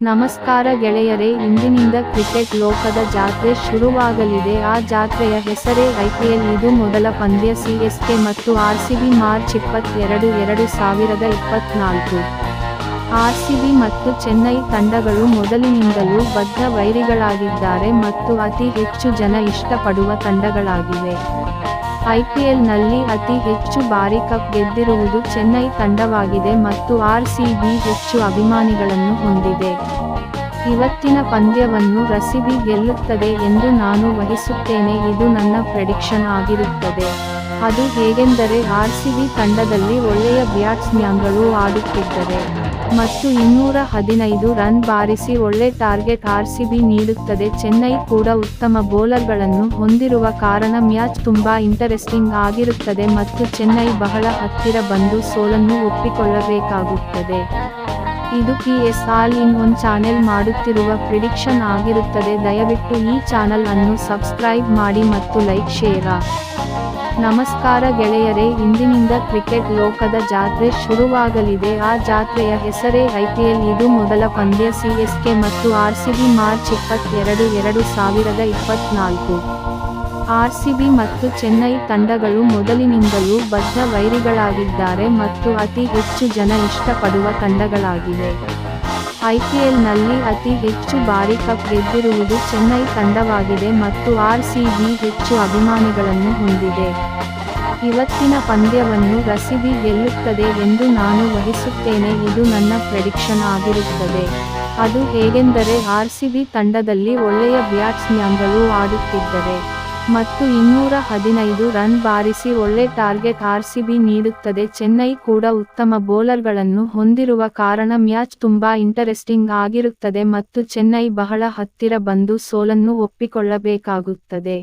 ನಮಸ್ಕಾರ ಗೆಳೆಯರೇ, ಇಂದಿನಿಂದ ಕ್ರಿಕೆಟ್ ಲೋಕದ ಜಾತ್ರೆ ಶುರುವಾಗಲಿದೆ. ಆ ಜಾತ್ರೆಯ ಹೆಸರೇ ಐಪಿಎಲ್ ಇದು ಮೊದಲ ಪಂದ್ಯ ಸಿಎಸ್ಕೆ ಮತ್ತು ಆರ್ಸಿಬಿ ಮಾರ್ಚ್ ಇಪ್ಪತ್ತೆರಡು, ಎರಡು ಸಾವಿರದ ಇಪ್ಪತ್ನಾಲ್ಕು. ಆರ್ಸಿಬಿ ಮತ್ತು ಚೆನ್ನೈ ತಂಡಗಳು ಮೊದಲಿನಿಂದಲೂ ಬದ್ಧ ವೈರಿಗಳಾಗಿದ್ದಾರೆ ಮತ್ತು ಅತಿ ಹೆಚ್ಚು ಜನ ಇಷ್ಟಪಡುವ ತಂಡಗಳಾಗಿವೆ. ಐಪಿಎಲ್ನಲ್ಲಿ ಅತಿ ಹೆಚ್ಚು ಬಾರಿ ಕಪ್ ಗೆದ್ದಿರುವುದು ಚೆನ್ನೈ ತಂಡವಾಗಿದೆ ಮತ್ತು ಆರ್ಸಿಬಿ ಹೆಚ್ಚು ಅಭಿಮಾನಿಗಳನ್ನು ಹೊಂದಿದೆ. ಇವತ್ತಿನ ಪಂದ್ಯವನ್ನು ರಸಿಬಿ ಗೆಲ್ಲುತ್ತದೆ ಎಂದು ನಾನು ವಹಿಸುತ್ತೇನೆ, ಇದು ನನ್ನ ಪ್ರೆಡಿಕ್ಷನ್ ಆಗಿರುತ್ತದೆ. ಅದು ಹೇಗೆಂದರೆ ಆರ್ಸಿಬಿ ತಂಡದಲ್ಲಿ ಒಳ್ಳೆಯ ಬ್ಯಾಟ್ಸ್ಮ್ಯಾನ್ಗಳು ಆಡುತ್ತಿದ್ದರೆ. ಮತ್ತು ಇನ್ನೂರ ಹದಿನೈದು ರನ್ ಬಾರಿಸಿ ಒಳ್ಳೆ ಟಾರ್ಗೆಟ್ ಆರ್ಸಿಬಿ ನೀಡುತ್ತದೆ. ಚೆನ್ನೈ ಕೂಡ ಉತ್ತಮ ಬೌಲರ್ಗಳನ್ನು ಹೊಂದಿರುವ ಕಾರಣ ಮ್ಯಾಚ್ ತುಂಬಾ ಇಂಟರೆಸ್ಟಿಂಗ್ ಆಗಿರುತ್ತದೆ ಮತ್ತು ಚೆನ್ನೈ ಬಹಳ ಹತ್ತಿರ ಬಂದು ಸೋಲನ್ನು ಒಪ್ಪಿಕೊಳ್ಳಬೇಕಾಗುತ್ತದೆ. ಇದು P S all in one channel ಮಾಡುತ್ತಿರುವ ಪ್ರಿಡಿಕ್ಷನ್ ಆಗಿರುತ್ತದೆ. ದಯವಿಟ್ಟು ಈ ಚಾನಲ್ ಅನ್ನು ಸಬ್ಸ್ಕ್ರೈಬ್ ಮಾಡಿ ಮತ್ತು ಲೈಕ್ ಶೇರ ನಮಸ್ಕಾರ ಗೆಳೆಯರೇ, ಇಂದಿನಿಂದ ಕ್ರಿಕೆಟ್ ಲೋಕದ ಜಾತ್ರೆ ಶುರುವಾಗಲಿದೆ. ಆ ಜಾತ್ರೆಯ ಹೆಸರೇ ಐಪಿಎಲ್ ಇದು ಮೊದಲ ಪಂದ್ಯ ಸಿಎಸ್ಕೆ ಮತ್ತು ಆರ್ಸಿಬಿ ಮಾರ್ಚ್ ಇಪ್ಪತ್ತೆರಡು, ಎರಡು ಸಾವಿರದ ಇಪ್ಪತ್ನಾಲ್ಕು. ಆರ್ಸಿಬಿ ಮತ್ತು ಚೆನ್ನೈ ತಂಡಗಳು ಮೊದಲಿನಿಂದಲೂ ಬದ್ಧ ವೈರಿಗಳಾಗಿದ್ದಾರೆ ಮತ್ತು ಅತಿ ಹೆಚ್ಚು ಜನ ಇಷ್ಟಪಡುವ ತಂಡಗಳಾಗಿವೆ. ಐಪಿಎಲ್ನಲ್ಲಿ ಅತಿ ಹೆಚ್ಚು ಬಾರಿ ಕಪ್ ಗೆದ್ದಿರುವುದು ಚೆನ್ನೈ ತಂಡವಾಗಿದೆ ಮತ್ತು ಆರ್ಸಿಬಿ ಹೆಚ್ಚು ಅಭಿಮಾನಿಗಳನ್ನು ಹೊಂದಿದೆ. ಇವತ್ತಿನ ಪಂದ್ಯವನ್ನು ರಸಿಬಿ ಗೆಲ್ಲುತ್ತದೆ ಎಂದು ನಾನು ವಹಿಸುತ್ತೇನೆ ಇದು ನನ್ನ ಪ್ರೆಡಿಕ್ಷನ್ ಆಗಿರುತ್ತದೆ. ಅದು ಹೇಗೆಂದರೆ ಆರ್ಸಿಬಿ ತಂಡದಲ್ಲಿ ಒಳ್ಳೆಯ ಬ್ಯಾಟ್ಸ್ಮ್ಯಾನ್ಗಳು ಆಡುತ್ತಿದ್ದರೆ. ಮತ್ತು ಇನ್ನೂರ ಹದಿನೈದು ರನ್ ಬಾರಿಸಿ ಒಳ್ಳೆ ಟಾರ್ಗೆಟ್ ಆರ್ಸಿಬಿ ನೀಡುತ್ತದೆ. ಚೆನ್ನೈ ಕೂಡ ಉತ್ತಮ ಬೌಲರ್ಗಳನ್ನು ಹೊಂದಿರುವ ಕಾರಣ ಮ್ಯಾಚ್ ತುಂಬಾ ಇಂಟರೆಸ್ಟಿಂಗ್ ಆಗಿರುತ್ತದೆ ಮತ್ತು ಚೆನ್ನೈ ಬಹಳ ಹತ್ತಿರ ಬಂದು ಸೋಲನ್ನು ಒಪ್ಪಿಕೊಳ್ಳಬೇಕಾಗುತ್ತದೆ.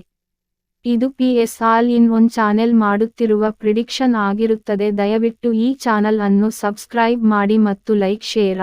ಇದು P S all in one channel ಮಾಡುತ್ತಿರುವ ಪ್ರಿಡಿಕ್ಷನ್ ಆಗಿರುತ್ತದೆ. ದಯವಿಟ್ಟು ಈ ಚಾನಲ್ ಅನ್ನು ಸಬ್ಸ್ಕ್ರೈಬ್ ಮಾಡಿ ಮತ್ತು ಲೈಕ್ ಶೇರ.